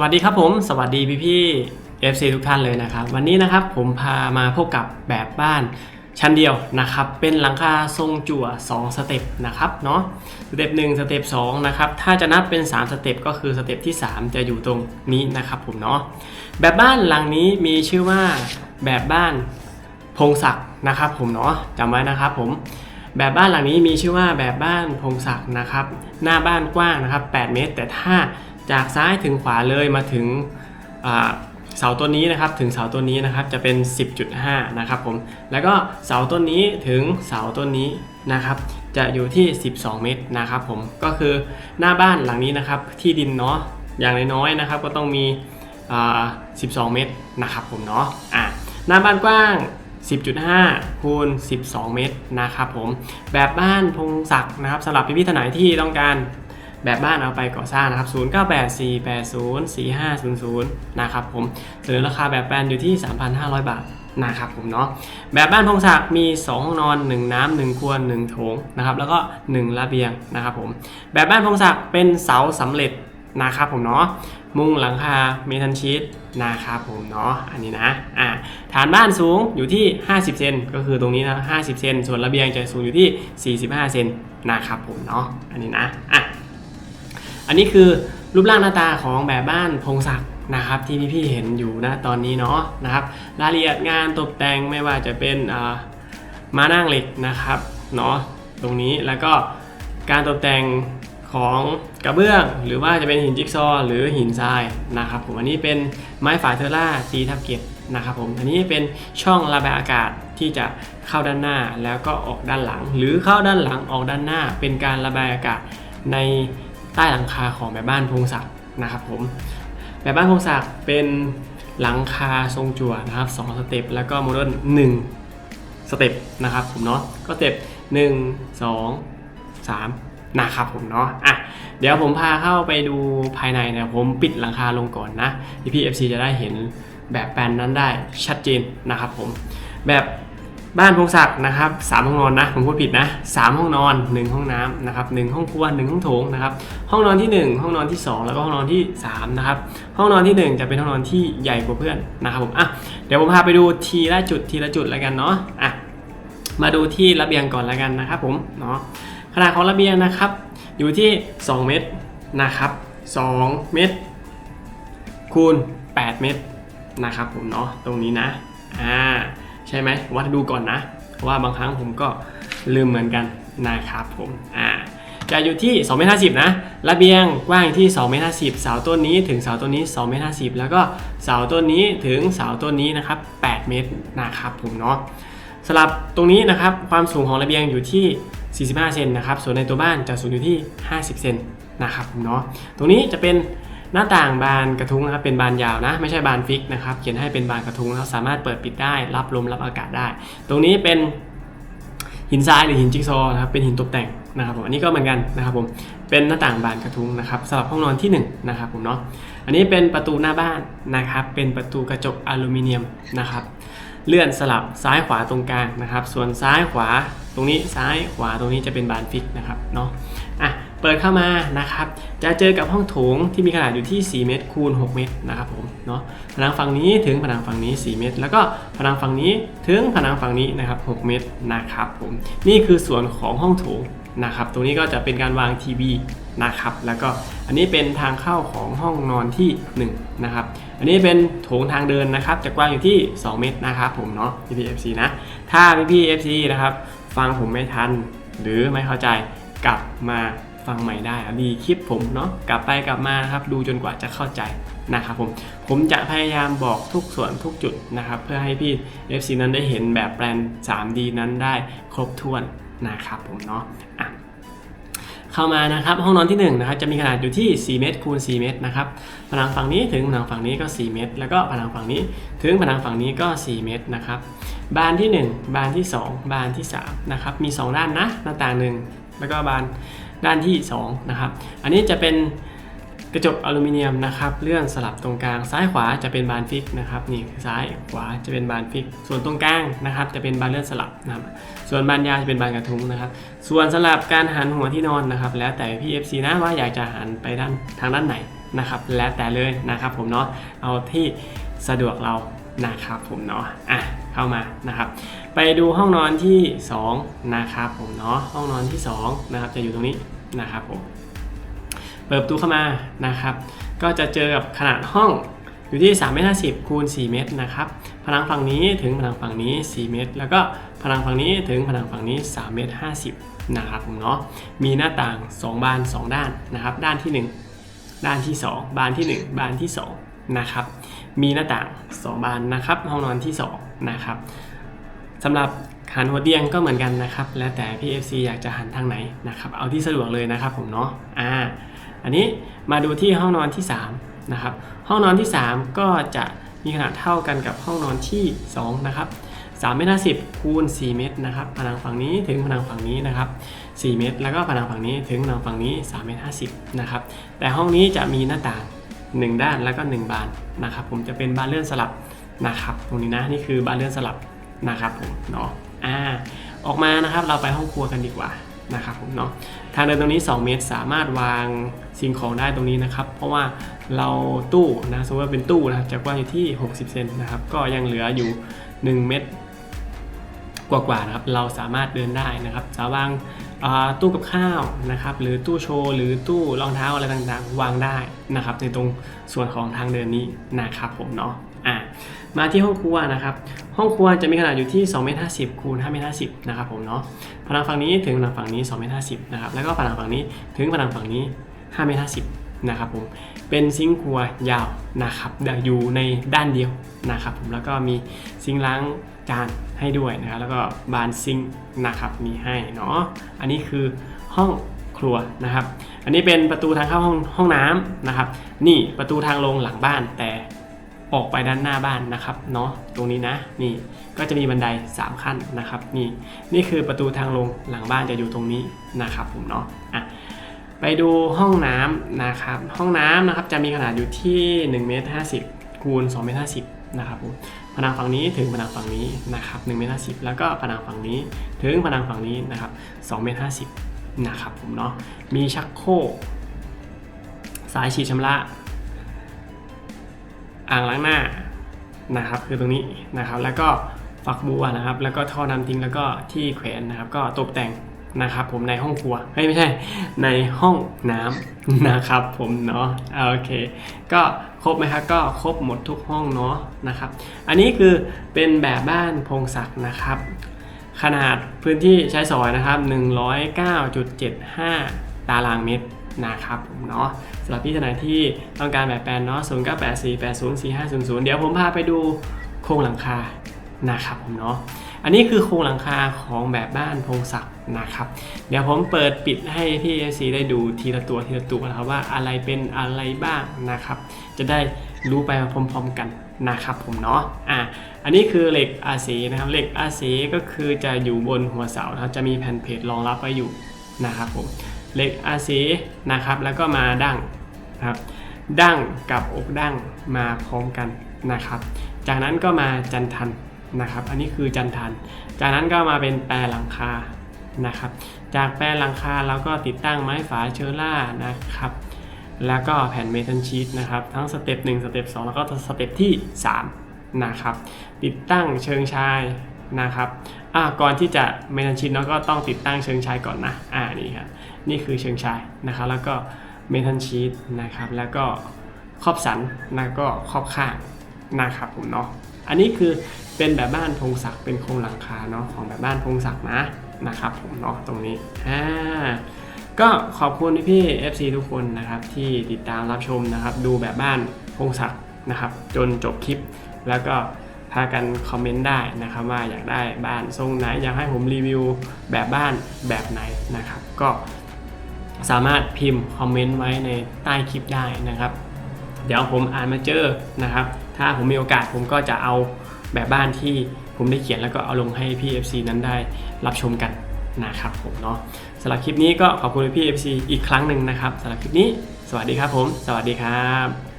วัสดีครับผม สวัสดีพี่พี่ๆ FC ทุกท่านเลยนะครับ วันนี้นะครับผมพามาพบกับแบบบ้านชั้นเดียวนะครับ เป็นหลังคาทรงจั่ว 2 สเต็ปนะครับเนาะสเต็ป1สเต็ป2นะครับ ถ้าจะนับเป็น 3 สเต็ปก็คือสเต็ปที่ 3 จะอยู่ตรงนี้นะครับผมเนาะแบบบ้านหลังนี้มีชื่อว่าแบบบ้านพงศักดิ์นะครับผมเนาะจำไว้นะครับผมแบบบ้านหลังนี้มีชื่อว่าแบบบ้านพงศักดิ์นะครับ หน้าบ้านกว้างนะครับ 8 เมตร แต่ถ้า จากซ้ายถึงขวาเลยมาถึงเสาต้นนี้นะครับถึงเสาต้นนี้นะครับจะเป็น 10.5 นะครับผมแล้วก็เสาต้นนี้ถึงเสาต้นนี้นะครับจะอยู่ที่ 12 เมตรนะครับผมก็คือหน้าบ้านหลังนี้นะครับที่ดินเนาะอย่างน้อยๆนะครับก็ต้องมี 12 เมตรนะครับผมเนาะอะหน้าบ้านกว้าง 10.5 คูณ 12 เมตรนะครับผมแบบบ้านพงศักดิ์นะครับสำหรับพี่พี่ๆท่านไหนที่ต้องการ แบบบ้านเอาไปก่อสร้างนะครับ 0984804500 นะครับผมเสนอราคาแบบแปลนอยู่ที่ 3,500 บาทนะครับผมเนาะแบบบ้านพงศักดิ์มี 2 ห้องนอน 1 น้ำ1ครัว1โถงนะครับแล้วก็ 1 ระเบียงนะครับผมแบบบ้านพงศักดิ์เป็นเสาสำเร็จนะครับผมเนาะมุงหลังคาเมทัลชีตนะครับผมเนาะอันนี้นะอ่าฐานบ้านสูงอยู่ที่ 50 เซนก็คือตรงนี้นะ50 เซนส่วนระเบียงจะสูงอยู่ที่ 45 เซนนะครับผมเนาะอันนี้นะอะ อันนี้คือรูปร่างหน้าตาของแบบบ้านพงศักดิ์นะครับที่พี่ๆเห็นอยู่นะตอนนี้เนาะนะครับรายละเอียดงานตกแต่งไม่ว่าจะเป็นม้านั่งเหล็กนะครับเนาะตรงนี้แล้วก็การตกแต่งของกระเบื้อง หรือว่าจะเป็นหินจิ๊กซอหรือหินทรายนะครับผมอันนี้เป็นไม้ฝาเทอร่าตีทับเกตนะครับผมอันนี้เป็นช่องระบายอากาศที่จะเข้าด้านหน้าแล้วก็ออกด้านหลัง หรือเข้าด้านหลังออกด้านหน้าเป็นการระบายอากาศใน ใต้หลังคาของแบบบ้านพงศักดิ์นะครับผมแบบบ้านพงศักดิ์เป็นหลังคาทรงจั่วนะครับสองสเต็ปแล้วก็โมเดิร์นหนึ่งสเต็ปนะครับผมเนาะก็สเต็ปหนึ่งสองสามนะครับผมเนาะอะเดี๋ยวผมพาเข้าไปดูภายในนะผมปิดหลังคาลงก่อนนะพี่พี่เอฟซีจะได้เห็นแบบแปลนนั้นได้ชัดเจนนะครับผมแบบ บ้านพงศักดิ์นะครับสามห้องนอนนะผมพูดผิดนะสามห้องนอนหนึ่งห้องน้ำนะครับหนึ่งห้องครัวหนึ่งห้องโถงนะครับห้องนอนที่ 1 ห้องนอนที่ 2 แล้วก็ห้องนอนที่3นะครับห้องนอนที่ 1 จะเป็นห้องนอนที่ใหญ่กว่าเพื่อนนะครับผมอะเดี๋ยวผมพาไปดูทีละจุดทีละจุดแล้วกันเนาะอะมาดูที่ระเบียงก่อนแล้วกันนะครับผมเนาะขนาดของระเบียงนะครับ อยู่ที่ 2 เมตรนะครับ2เมตรคูณ8 เมตรนะครับผมเนาะตรงนี้นะอ่า ใช่ไหมวัดดูก่อนนะ ว่าบางครั้งผมก็ลืมเหมือนกันนะครับผมอ่าจะอยู่ที่2เมตร50นะระเบียงกว้างที่2เมตร50เสาต้นนี้ถึงเสาต้นนี้2เมตร50แล้วก็เสาต้นนี้ถึงเสาต้นนี้นะครับ8เมตรนะครับผมเนาะสำหรับตรงนี้นะครับความสูงของระเบียงอยู่ที่ 45 เซนนะครับส่วนในตัวบ้านจะสูงอยู่ที่ 50 เซนนะครับผมเนาะตรงนี้จะเป็น หน้าต่างบานกระทุ้งนะครับเป็นบานยาวนะ ไม่ใช่บานฟิกนะครับเขียนให้เป็นบานกระทุ้งนะครับสามารถเปิดปิดได้ รับลมรับอากาศได้ ตรงนี้เป็นหินทรายหรือหินจิ๊กซอว์นะครับเป็นหินตกแต่งนะครับผมอันนี้ก็เหมือนกันนะครับผมเป็นหน้าต่างบานกระทุ้งนะครับสำหรับห้องนอนที่1นะครับผมเนาะอันนี้เป็นประตูหน้าบ้านนะครับ เป็นประตูกระจกอลูมิเนียมนะครับ เลื่อนสลับซ้ายขวาตรงกลางนะครับ ส่วนซ้ายขวาตรงนี้ซ้ายขวาตรงนี้จะเป็นบานฟิกนะครับเนาะอะ ปิดเข้ามานะครับ จะเจอกับห้องโถงที่มีขนาดอยู่ที่ 4 เมตรคูณ 6 เมตรนะครับผมเนาะผนังฝั่งนี้ถึงผนังฝั่งนี้ 4 เมตร แล้วก็ผนังฝั่งนี้ถึงผนังฝั่งนี้นะครับ 6 เมตรนะครับผมนี่คือส่วนของห้องโถงนะครับ ตรงนี้ก็จะเป็นการวางทีวีนะครับ แล้วก็อันนี้เป็นทางเข้าของห้องนอนที่1นะครับ อันนี้เป็นโถงทางเดินนะครับ จะกว้างอยู่ที่ 2 เมตรนะครับผมเนาะ PPFC นะ ถ้า PPFC นะครับ ฟังผมไม่ทันหรือไม่เข้าใจกลับมา ฟังใหม่ได้อะดีคลิปผมเนาะกลับไปกลับมานะครับดูจนกว่าจะเข้าใจนะครับผมผมจะพยายามบอกทุกส่วนทุกจุดนะครับ เพื่อให้พี่ FC นั้นได้เห็นแบบแปลน 3D นั้นได้ครบถ้วนนะครับผมเนาะะเข้ามานะครับห้องนอนที่1นะครับจะมีขนาดอยู่ที่ 4 เมตรคูณ 4 เมตรนะครับผนังฝั่งนี้ถึงผนังฝั่งนี้ก็ 4 เมตร แล้วก็ผนังฝั่งนี้ถึงผนังฝั่งนี้ก็ 4 เมตรนะครับบานที่ 1 บานที่ 2 บานที่3นะครับมี 2 ด้านนะหน้าต่างหนึ่งแล้วก็บาน ด้านที่ 2 นะครับ อันนี้จะเป็นกระจกอลูมิเนียมนะครับเลื่อนสลับตรงกลางซ้ายขวาจะเป็นบานฟิกนะครับนี่ซ้ายขวาจะเป็นบานฟิก ส่วนตรงกลางนะครับจะเป็นบานเลื่อนสลับนะครับส่วนบานยาวจะเป็นบานกระทุ้งนะครับ ส่วนสำหรับการหันหัวที่นอนนะครับ แล้วแต่พี่ FC นะว่าอยากจะหันไปด้านทางด้านไหนนะครับ แล้วแต่เลยนะครับ ผมเนาะเอาที่สะดวกเรานะครับผมเนาะอะเข้ามานะครับ ไปดูห้องนอนที่ 2 นะครับผมเนาะห้องนอนที่ 2 นะครับจะอยู่ตรงนี้นะครับผมเปิดประตูเข้ามานะครับ ก็จะเจอกับขนาดห้องอยู่ที่3เมตร50คูณ4เมตรนะครับผนังฝั่งนี้ถึงผนังฝั่งนี้ 4 เมตร แล้วก็ผนังฝั่งนี้ถึงผนังฝั่งนี้3เมตร50นะครับผมเนาะมีหน้าต่าง 2 บาน 2 ด้านนะครับ ด้านที่ 1 ด้านที่ 2 บานที่ 1 บานที่2นะครับมีหน้าต่าง 2 บานนะครับห้องนอนที่2นะครับ สำหรับหันหัวเตียงก็เหมือนกันนะครับ แล้วแต่พี่ FC อยากจะหันทางไหนนะครับ เอาที่สะดวกเลยนะครับผมเนาะอ่าอันนี้มาดูที่ห้องนอนที่3นะครับห้องนอนที่ 3 ก็จะมีขนาดเท่ากันกับห้องนอนที่ 2 นะครับ3เมตร50คูณ4เมตรนะครับผนังฝั่งนี้ถึงผนังฝั่งนี้นะครับ4เมตร แล้วก็ผนังฝั่งนี้ถึงผนังฝั่งนี้3เมตร50นะครับแต่ห้องนี้จะมีหน้าต่าง 1 ด้านแล้วก็ 1 บานนะครับผมจะเป็นบานเลื่อนสลับนะครับตรงนี้นะนี่คือบานเลื่อนสลับ นะครับผมเนาะอ่าออกมานะครับเราไปห้องครัวกันดีกว่านะครับผมเนาะทางเดินตรงนี้ 2 เมตรสามารถวางสิ่งของได้ตรงนี้นะครับ เพราะว่าเราตู้นะสมมติว่าเป็นตู้นะครับจะกว้างอยู่ที่ 60 เซนนะครับ ก็ยังเหลืออยู่ 1 เมตรกว่าๆนะครับ เราสามารถเดินได้นะครับจะวางาตู้กับข้าวนะครับ หรือตู้โชว์หรือตู้รองเท้าอะไรต่างๆ วางได้นะครับ ในตรงส่วนของทางเดินนี้นะครับผมเนาะ มาที่ห้องครัวนะครับ ห้องครัวจะมีขนาดอยู่ที่2เมตร50คูณ5เมตร50นะครับผมเนาะผนังฝั่งนี้ถึงผนังฝั่งนี้2เมตร50นะครับแล้วก็ผนังฝั่งนี้ถึงผนังฝั่งนี้5เมตร50นะครับผมเป็นซิงค์ครัวยาวนะครับอยู่ในด้านเดียวนะครับผมแล้วก็มีซิงค์ล้างจานให้ด้วยนะครับแล้วก็บานซิงค์นะครับมีให้เนาะอันนี้คือห้องครัวนะครับ อันนี้เป็นประตูทางเข้าห้องห้องน้ำนะครับ นี่ประตูทางลงหลังบ้านแต่ ออกไปด้านหน้าบ้านนะครับเนาะตรงนี้นะนี่ก็จะมีบันได 3 ขั้นนะครับนี่นี่คือประตูทางลงหลังบ้านจะอยู่ตรงนี้นะครับผมเนาะอะไปดูห้องน้ำนะครับห้องน้ำนะครับจะมีขนาดอยู่ที่1เมตร50คูณ2เมตร50นะครับผมผนังฝั่งนี้ถึงผนังฝั่งนี้นะครับ1เมตร50 แล้วก็ผนังฝั่งนี้ถึงผนังฝั่งนี้นะครับ2เมตร50นะครับผมเนาะมีชักโครกสายฉีดชำระ อ่างล้างหน้านะครับ คือตรงนี้นะครับ แล้วก็ฝักบัวนะครับ แล้วก็ท่อน้ำทิ้งแล้วก็ที่แขวนนะครับ ก็ตกแต่งนะครับ ผมในห้องครัวเฮ้ยไม่ใช่ ในห้องน้ำนะครับ ผมเนาะโอเค ก็ครบไหมครับก็ครบหมดทุกห้องเนาะนะครับ อันนี้คือเป็นแบบบ้านพงศักดิ์นะครับ ขนาดพื้นที่ใช้สอยนะครับ 109.75 ตารางเมตร นะครับผมเนาะสำหรับพี่ทนายที่ต้องการแบบแปลนเนาะ0984804500 เดี๋ยวผมพาไปดูโครงหลังคานะครับผมเนาะอันนี้คือโครงหลังคาของแบบบ้านพงศักดิ์นะครับ เดี๋ยวผมเปิดปิดให้พี่เอซีได้ดูทีละตัวทีละตัวนะครับว่าอะไรเป็นอะไรบ้างนะครับ จะได้รู้ไปพร้อมๆกันนะครับผมเนาะอะอันนี้คือเหล็กอาซีนะครับเหล็กอาซีก็คือจะอยู่บนหัวเสานะครับจะมีแผ่นเพจรองรับไว้อยู่นะครับผม เหล็กอาซีนะครับ แล้วก็มาดั้งครับดั้งกับอกดั้งมาพร้อมกันนะครับ จากนั้นก็มาจันทันนะครับ อันนี้คือจันทัน จากนั้นก็มาเป็นแปรหลังคานะครับ จากแปรหลังคาเราก็ติดตั้งไม้ฝาเชอร่านะครับ แล้วก็แผ่นเมทัลชีตนะครับ ทั้งสเต็ป1สเต็ป2แล้วก็สเต็ปที่3นะครับ ติดตั้งเชิงชาย นะครับอ่าก่อนที่จะเมทัลชีตเนาะก็ต้องติดตั้งเชิงชายก่อนนะอ่านี่ครับนี่คือเชิงชายนะครับแล้วก็เมทัลชีตนะครับแล้วก็ครอบสันแล้วก็ครอบข้างนะครับผมเนาะอันนี้คือเป็นแบบบ้านพงศักดิ์เป็นโครงหลังคาเนาะของแบบบ้านพงศักดิ์นะนะครับผมเนาะตรงนี้อ่าก็ขอบคุณพี่ FC ทุกคนนะครับที่ติดตามรับชมนะครับ ดูแบบบ้านพงศักดิ์นะครับ จนจบคลิปแล้วก็ากันคอมเมนต์ได้นะครับว่าอยากได้บ้านทรงไหน อยากให้ผมรีวิวแบบบ้านแบบไหนนะครับ ก็สามารถพิมพ์คอมเมนต์ไว้ในใต้คลิปได้นะครับ เดี๋ยวผมอ่านมาเจอนะครับ ถ้าผมมีโอกาสผมก็จะเอาแบบบ้านที่ผมได้เขียนแล้วก็เอาลงให้พี่ FC นั้นได้รับชมกันนะครับผมเนาะสำหรับคลิปนี้ก็ขอบคุณพี่ FC อีกครั้งหนึ่งนะครับสำหรับคลิปนี้ สวัสดีครับผม สวัสดีครับ